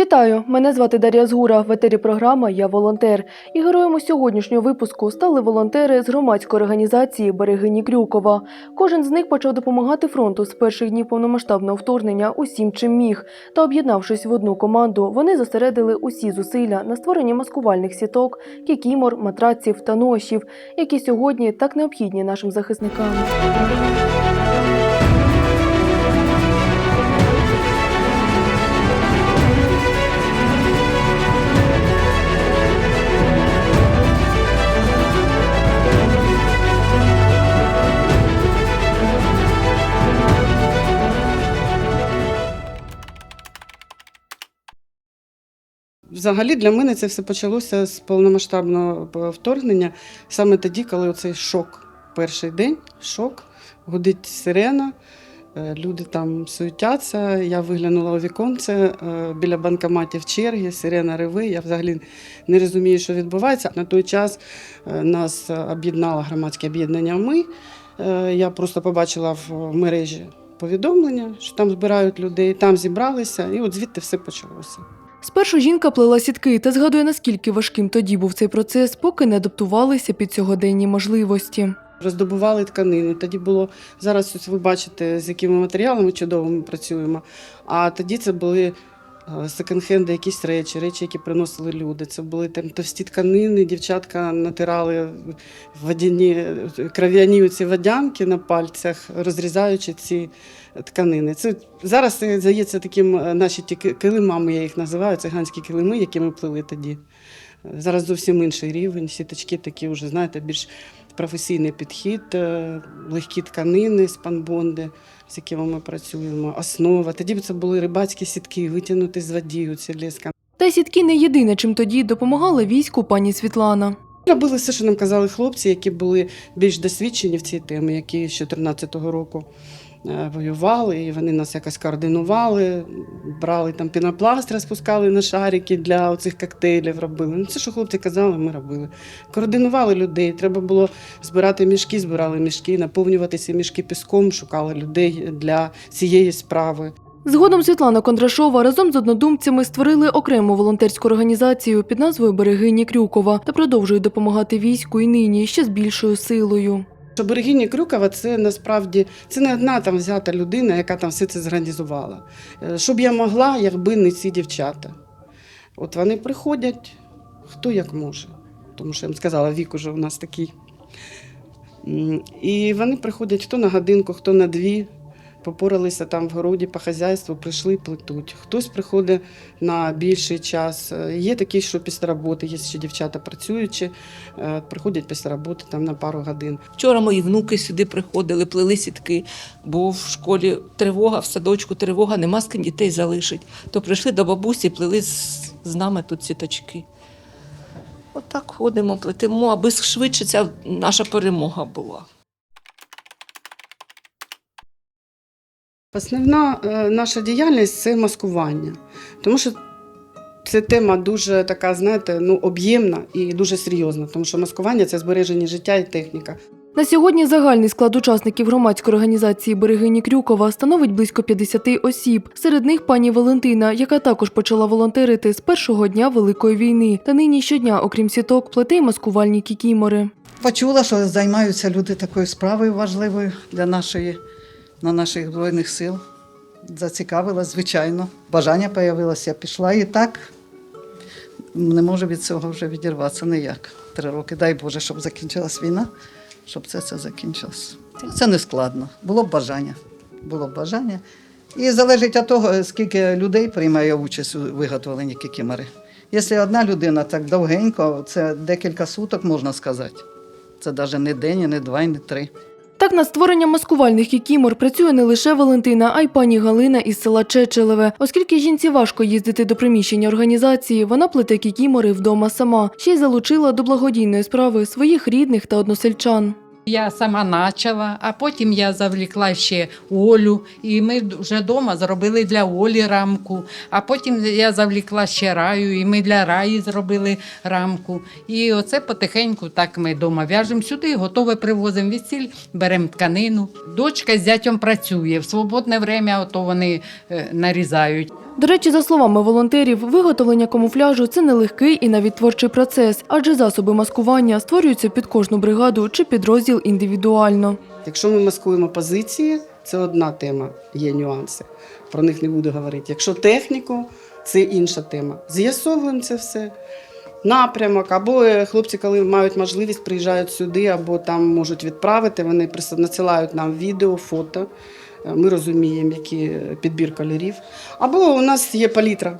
Вітаю! Мене звати Дар'я Згура. В етері програма Я волонтер. І героями сьогоднішнього випуску стали волонтери з громадської організації Берегині Крюкова. Кожен з них почав допомагати фронту з перших днів повномасштабного вторгнення усім, чим міг. Та об'єднавшись в одну команду, вони зосередили усі зусилля на створенні маскувальних сіток, кікімор, матраців та ношів, які сьогодні так необхідні нашим захисникам. Взагалі для мене це все почалося з повномасштабного вторгнення, саме тоді, коли оцей шок, перший день, шок, гудить сирена, е, люди там суетяться. Я виглянула у віконце е, біля банкоматів черги, сирена реви. Я взагалі не розумію, що відбувається. На той час е, нас об'єднало громадське об'єднання Ми. Я просто побачила в мережі повідомлення, що там збирають людей, там зібралися, і от звідти все почалося. Спершу жінка плела сітки та згадує, наскільки важким тоді був цей процес, поки не адаптувалися під сьогоденні можливості. Роздобували тканини. Тоді було зараз ось ви бачите, з якими матеріалами чудово ми працюємо. А тоді це були секонд-хенди, якісь речі, речі, які приносили люди. Це були там товсті тканини, дівчатка натирали водяні кров'яні ці водянки на пальцях, розрізаючи ці тканини. Це зараз здається таким е, наші ті килимами, я їх називаю, циганські килими, які ми плели тоді. Зараз зовсім інший рівень. Сіточки такі вже, знаєте, більш професійний підхід, е, легкі тканини з панбонди, з якими ми працюємо, основа. Тоді б це були рибацькі сітки, витягнути з воді, ці ліска. Та сітки не єдине, чим тоді допомагала війську пані Світлана. Робили все, що нам казали хлопці, які були більш досвідчені в цій темі, які з 2014 року воювали, і вони нас якось координували, брали там пінопласт, розпускали на шарики для оцих коктейлів, робили. Ну, це, що хлопці казали, ми робили. Координували людей. Треба було збирати мішки, збирали мішки, наповнювати ці мішки піском, шукали людей для цієї справи. Згодом Світлана Кондрашова разом з однодумцями створили окрему волонтерську організацію під назвою Берегині Крюкова та продовжують допомагати війську і нині ще з більшою силою. Що Берегиня Крюкова це насправді це не одна там взята людина, яка там все це зорганізувала. Щоб Що б я могла, якби не ці дівчата. От вони приходять, хто як може. Тому що я їм сказала, вік уже у нас такий. І вони приходять хто на годинку, хто на дві. Попоралися там в городі по хазяйству, прийшли плетуть. Хтось приходить на більший час. Є такі, що після роботи, є ще дівчата працюючі, е, приходять після роботи там на пару годин. Вчора мої внуки сюди приходили, плели сітки, бо в школі тривога, в садочку тривога, нема з ким дітей залишить. То прийшли до бабусі, плели з, з нами тут сіточки. Отак ходимо, плетемо, аби швидше ця наша перемога була. Основна е, наша діяльність це маскування, тому що це тема дуже така, знаєте, ну, об'ємна і дуже серйозна, тому що маскування це збереження життя і техніка. На сьогодні загальний склад учасників громадської організації Берегині Крюкова становить близько 50 осіб. Серед них пані Валентина, яка також почала волонтерити з першого дня Великої війни. Та нині щодня, окрім сіток, плете й маскувальні кікімори. Почула, що займаються люди такою справою важливою для нашої, на наших Збройних сил. Зацікавила, звичайно. Бажання з'явилося, пішла і так. Не можу від цього вже відірватися ніяк. Три роки. Дай Боже, щоб закінчилась війна, щоб це, це закінчилось. Це не складно. Було б бажання. Було б бажання. І залежить від того, скільки людей приймає участь у виготовленні кікімори. Якщо одна людина так довгенько, це декілька суток, можна сказати. Це навіть не день, і не два, і не три. Так над створенням маскувальних кікімор працює не лише Валентина, а й пані Галина із села Чечелеве. Оскільки жінці важко їздити до приміщення організації, вона плете кікімори вдома сама. Ще й залучила до благодійної справи своїх рідних та односельчан. Я сама почала, а потім я завлікла ще Олю, і ми вже вдома зробили для Олі рамку. А потім я завлікла ще раю, і ми для раї зробили рамку. І оце потихеньку так ми вдома в'яжемо сюди, готове привозимо відсіль, беремо тканину. Дочка з зятем працює. В свободне время ото вони е, нарізають. До речі, за словами волонтерів, виготовлення камуфляжу це нелегкий і навіть творчий процес, адже засоби маскування створюються під кожну бригаду чи підрозділ індивідуально. Якщо ми маскуємо позиції, це одна тема, є нюанси. Про них не буду говорити. Якщо техніку, це інша тема. З'ясовуємо це все. Напрямок, або е, хлопці, коли мають можливість, приїжджають сюди, або там можуть відправити. Вони надсилають нам відео, фото. Е, Ми розуміємо, який е, підбір кольорів. Або у нас є палітра.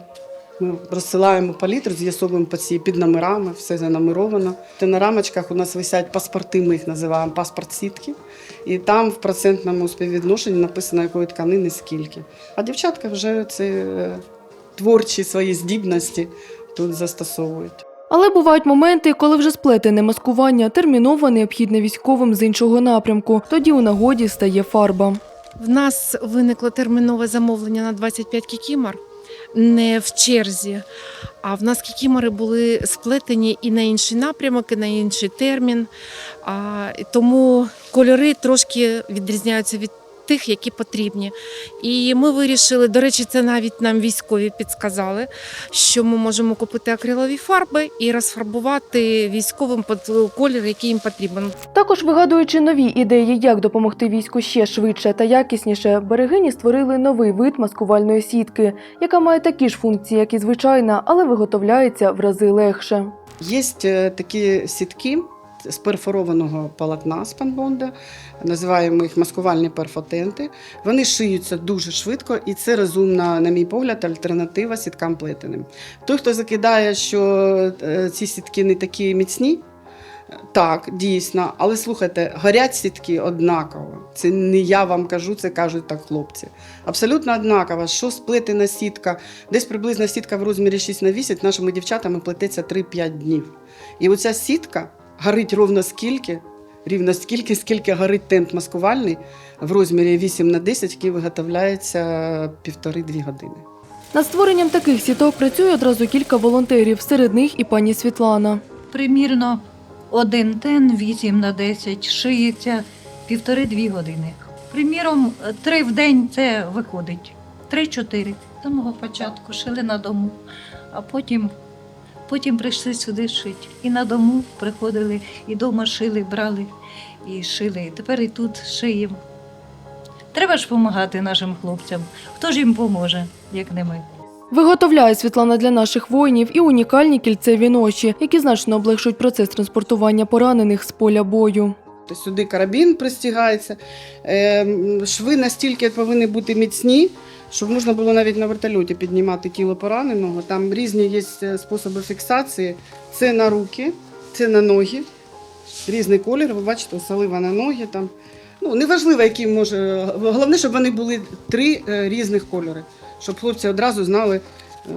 Ми розсилаємо палітру, з'ясовуємо під номерами, все занумеровано. На рамочках у нас висять паспорти, ми їх називаємо паспорт сітки. І там в процентному співвідношенні написано, якої тканини скільки. А дівчатка вже це е, творчі свої здібності тут застосовують. Але бувають моменти, коли вже сплетене маскування терміново необхідне військовим з іншого напрямку. Тоді у нагоді стає фарба. В нас виникло термінове замовлення на 25 кікімор. Не в черзі, а в нас кікімори були сплетені і на інший напрямок, і на інший термін. А, тому кольори трошки відрізняються від тих, які потрібні. І ми вирішили, до речі, це навіть нам військові підсказали, що ми можемо купити акрилові фарби і розфарбувати військовим під колір, який їм потрібен. Також вигадуючи нові ідеї, як допомогти війську ще швидше та якісніше, берегині створили новий вид маскувальної сітки, яка має такі ж функції, як і звичайна, але виготовляється в рази легше. Є е, такі сітки з перфорованого полотна панбонда, називаємо їх маскувальні перфотенти. Вони шиються дуже швидко, і це розумна, на мій погляд, альтернатива сіткам плетеним. Той, хто закидає, що е, ці сітки не такі міцні. Так, дійсно, але слухайте, горять сітки однаково. Це не я вам кажу, це кажуть так хлопці. Абсолютно однаково. Що сплетена сітка, десь приблизно сітка в розмірі 6 на 8 нашими дівчатами плететься 3-5 днів. І оця сітка горить ровно скільки, рівно скільки, скільки горить тент маскувальний в розмірі 8 на 10, який виготовляється півтори-дві години. Над створенням таких сіток працює одразу кілька волонтерів, серед них і пані Світлана. примірно один тен 8 на 10 шиється півтори-дві години. Приміром, три в день це виходить. Три-чотири. З самого початку шили на дому, а потім, потім прийшли сюди шити. І на дому приходили, і дома шили, брали і шили. І тепер і тут шиємо. Треба ж допомагати нашим хлопцям. Хто ж їм поможе, як не ми? Виготовляє Світлана для наших воїнів і унікальні кільцеві ноші, які значно облегшують процес транспортування поранених з поля бою. То сюди карабін пристягається. Е, Шви настільки повинні бути міцні, щоб можна було навіть на вертольоті піднімати тіло пораненого. Там різні є е, способи фіксації. Це на руки, це на ноги. Різний колір. Ви бачите, солива на ноги. Там. Ну, неважливо, які може. Головне, щоб вони були три е, різних кольори, щоб хлопці одразу знали,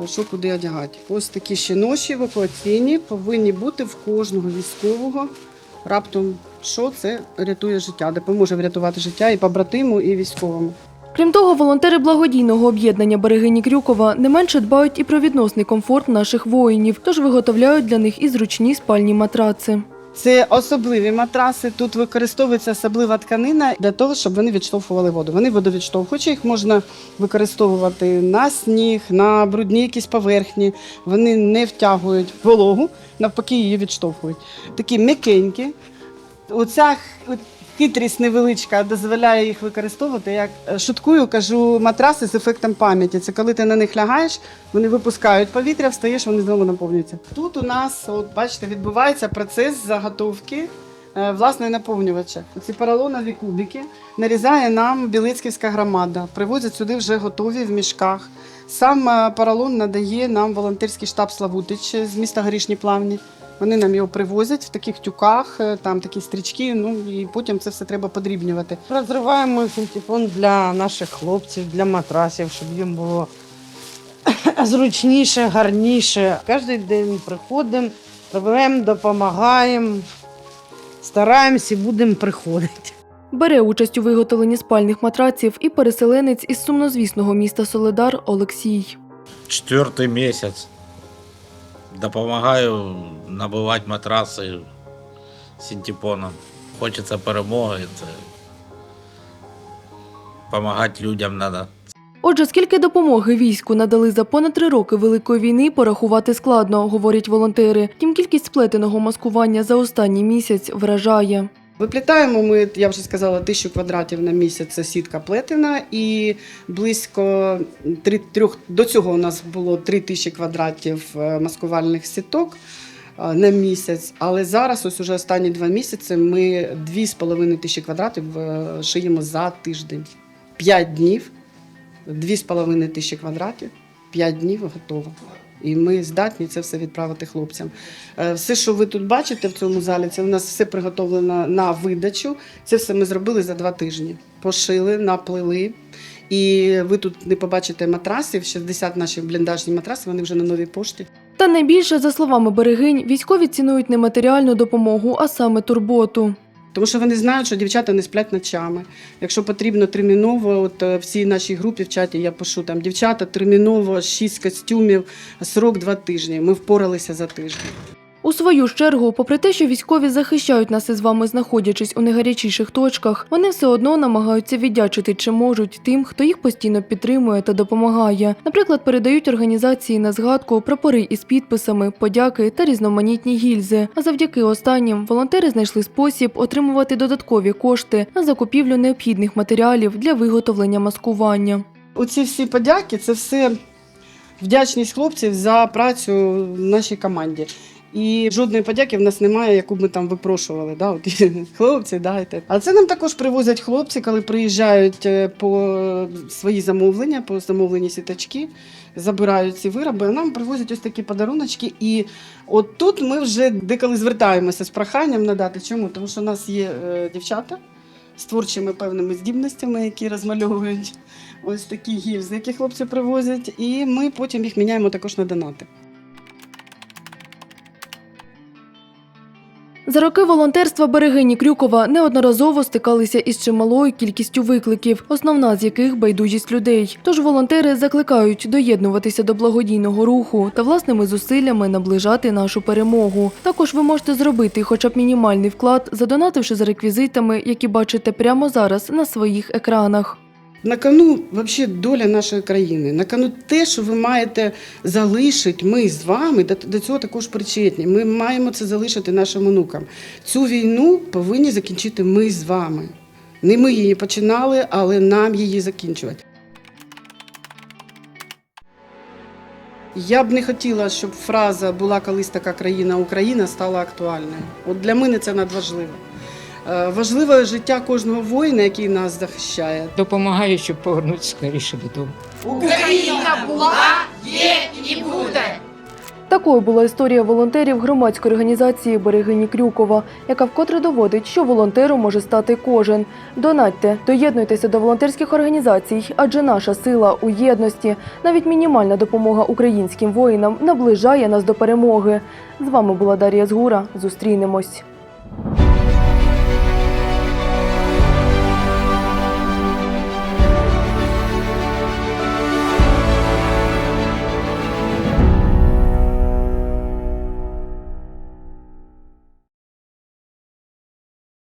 що куди одягати. Ось такі ще ноші евакуаційні повинні бути в кожного військового. Раптом що це рятує життя, допоможе врятувати життя і побратиму, і військовому. Крім того, волонтери благодійного об'єднання Берегині Крюкова не менше дбають і про відносний комфорт наших воїнів, тож виготовляють для них і зручні спальні матраци. Це особливі матраси. Тут використовується особлива тканина для того, щоб вони відштовхували воду. Вони водовідштовхуючі, їх можна використовувати на сніг, на брудні якісь поверхні. Вони не втягують вологу, навпаки, її відштовхують. Такі м'якенькі. Оця хитрість невеличка дозволяє їх використовувати. Як е, шуткую, кажу, матраси з ефектом пам'яті. Це коли ти на них лягаєш, вони випускають повітря, встаєш, вони знову наповнюються. Тут у нас, от бачите, відбувається процес заготовки е, власне наповнювача. Ці поролонові кубики нарізає нам Білицьківська громада. Привозять сюди вже готові в мішках. Сам е, поролон надає нам волонтерський штаб Славутич з міста Горішні Плавні. Вони нам його привозять в таких тюках, е, там такі стрічки, ну і потім це все треба подрібнювати. Розриваємо синтепон для наших хлопців, для матрасів, щоб їм було зручніше, гарніше. Кожен день приходимо, робимо, допомагаємо, стараємося і будемо приходити. Бере участь у виготовленні спальних матраців і переселенець із сумнозвісного міста Соледар Олексій. четвертый месяц. Допомагаю набивати матраси синтепоном. Хочеться перемоги. Це... Помагати людям треба. Отже, скільки допомоги війську надали за понад три роки великої війни, порахувати складно, говорять волонтери. Тім кількість сплетеного маскування за останній місяць вражає. Виплітаємо ми, я вже сказала, тисячу квадратів на місяць це сітка плетена, і близько три, трьох, до цього у нас було три тисячі квадратів е, маскувальних сіток е, на місяць. Але зараз, ось уже останні два місяці, ми дві з половиною тисячі квадратів е, шиємо за тиждень. П'ять днів, дві з половиною тисячі квадратів, п'ять днів готово. І ми здатні це все відправити хлопцям. Е, Все, що ви тут бачите в цьому залі, це у нас все приготовлено на видачу. Це все ми зробили за два тижні. Пошили, наплели. І ви тут не побачите матрасів. 60 наших бліндажні матраси, вони вже на новій пошті. Та найбільше, за словами берегинь, військові цінують не матеріальну допомогу, а саме турботу. Тому що вони знають, що дівчата не сплять ночами. Якщо потрібно терміново, от е, всій нашій групі в чаті я пишу там дівчата терміново, шість костюмів, срок два тижні. Ми впоралися за тиждень. У свою чергу, попри те, що військові захищають нас із вами, знаходячись у найгарячіших точках, вони все одно намагаються віддячити чи можуть тим, хто їх постійно підтримує та допомагає. Наприклад, передають організації на згадку прапори із підписами, подяки та різноманітні гільзи. А завдяки останнім волонтери знайшли спосіб отримувати додаткові кошти на закупівлю необхідних матеріалів для виготовлення маскування. Оці всі подяки це все вдячність хлопців за працю в нашій команді. І жодної подяки в нас немає, яку б ми там випрошували. Да? От, хлопці, дайте. А це нам також привозять хлопці, коли приїжджають е, по свої замовлення, по замовлені сіточки, забирають ці вироби. а Нам привозять ось такі подаруночки. І от тут ми вже деколи звертаємося з проханням надати. Чому? Тому що у нас є е, дівчата з творчими певними здібностями, які розмальовують ось такі гільзи, які хлопці привозять, і ми потім їх міняємо також на донати. За роки волонтерства берегині Крюкова неодноразово стикалися із чималою кількістю викликів, основна з яких байдужість людей. Тож волонтери закликають доєднуватися до благодійного руху та власними зусиллями наближати нашу перемогу. Також ви можете зробити хоча б мінімальний вклад, задонативши за реквізитами, які бачите прямо зараз на своїх екранах. На кону взагалі доля нашої країни. На кону те, що ви маєте залишити, ми з вами до, цього також причетні. Ми маємо це залишити нашим онукам. Цю війну повинні закінчити ми з вами. Не ми її починали, але нам її закінчувати. Я б не хотіла, щоб фраза була колись така країна Україна стала актуальною. От для мене це надважливо. Е, Важливе життя кожного воїна, який нас захищає. Допомагаю, щоб повернутися скоріше додому. Такою була історія волонтерів громадської організації Берегині Крюкова, яка вкотре доводить, що волонтером може стати кожен. Донатьте, доєднуйтеся до волонтерських організацій, адже наша сила у єдності. Навіть мінімальна допомога українським воїнам наближає нас до перемоги. З вами була Дар'я Згура. Зустрінемось.